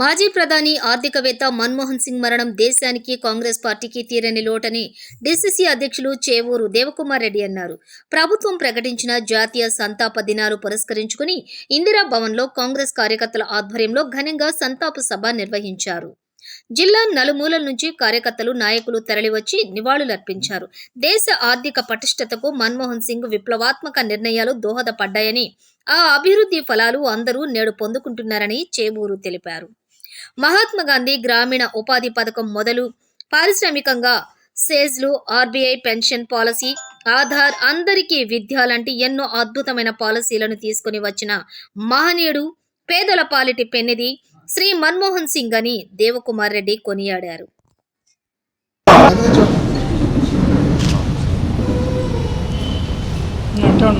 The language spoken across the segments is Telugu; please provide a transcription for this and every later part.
మాజీ ప్రధాని ఆర్థికవేత్త మన్మోహన్ సింగ్ మరణం దేశానికి కాంగ్రెస్ పార్టీకి తీరని లోటని డీసీసీ అధ్యక్షులు చేవూరు దేవకుమార్ రెడ్డి అన్నారు. ప్రభుత్వం ప్రకటించిన జాతీయ సంతాప దినాలు పురస్కరించుకుని ఇందిరా భవన్లో కాంగ్రెస్ కార్యకర్తల ఆధ్వర్యంలో ఘనంగా సంతాప సభ నిర్వహించారు. జిల్లా నలుమూలల నుంచి కార్యకర్తలు నాయకులు తరలివచ్చి నివాళులర్పించారు. దేశ ఆర్థిక పటిష్టతకు మన్మోహన్ సింగ్ విప్లవాత్మక నిర్ణయాలు దోహదపడ్డాయని ఆ అభివృద్ధి ఫలాలు అందరూ నేడు పొందుకుంటున్నారని చేబూరు తెలిపారు. మహాత్మా గాంధీ గ్రామీణ ఉపాధి పథకం మొదలు పారిశ్రామికంగా సేజ్లు ఆర్బీఐ పెన్షన్ పాలసీ ఆధార్ అందరికీ విద్య లాంటి ఎన్నో అద్భుతమైన పాలసీలను తీసుకుని వచ్చిన మహనీయుడు పేదల పాలిటి పెన్నిది శ్రీ మన్మోహన్ సింగ్ అని దేవకుమార్ రెడ్డి కొనియాడారు. అట్లా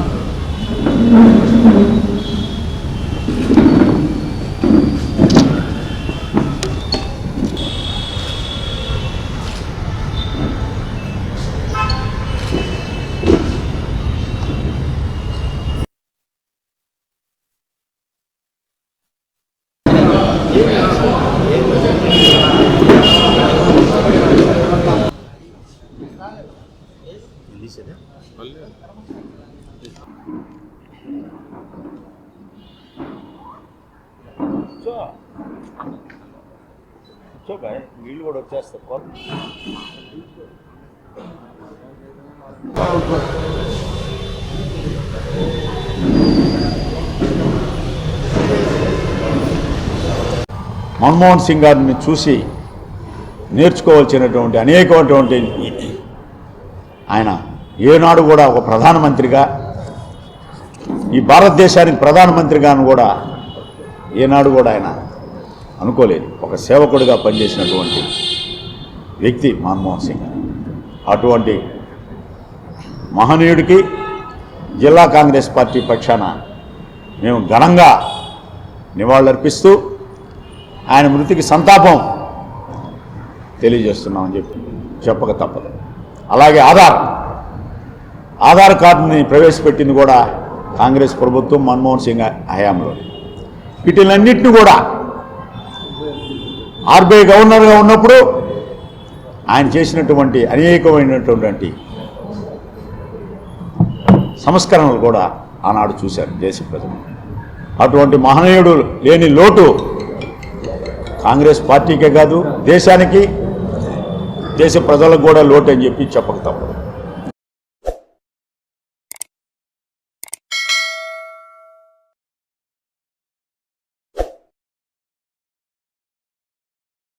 బాయ్ నీళ్ళు కూడా వచ్చేస్తాయి పో. మన్మోహన్ సింగ్ గారిని చూసి నేర్చుకోవాల్సినటువంటి అనేకమైనటువంటి ఆయన ఏనాడు కూడా ఒక ప్రధానమంత్రిగా ఈ భారతదేశానికి ప్రధానమంత్రిగాను కూడా ఏనాడు కూడా ఆయన అనుకోలేదు. ఒక సేవకుడిగా పనిచేసినటువంటి వ్యక్తి మన్మోహన్ సింగ్. అటువంటి మహనీయుడికి జిల్లా కాంగ్రెస్ పార్టీ పక్షాన మేము ఘనంగా నివాళులర్పిస్తూ ఆయన మృతికి సంతాపం తెలియజేస్తున్నామని చెప్పి చెప్పక తప్పదు. అలాగే ఆధార్ ఆధార్ కార్డుని ప్రవేశపెట్టింది కూడా కాంగ్రెస్ ప్రభుత్వం మన్మోహన్ సింగ్ హయాంలో. వీటిలన్నింటినీ కూడా ఆర్బీఐ గవర్నర్గా ఉన్నప్పుడు ఆయన చేసినటువంటి అనేకమైనటువంటి సంస్కరణలు కూడా ఆనాడు చూశారు దేశ ప్రజలు. అటువంటి మహనీయుడు లేని లోటు కాంగ్రెస్ పార్టీకే కాదు దేశానికి దేశ ప్రజలకు కూడా లోటు అని చెప్పి చెప్పక తప్పదు.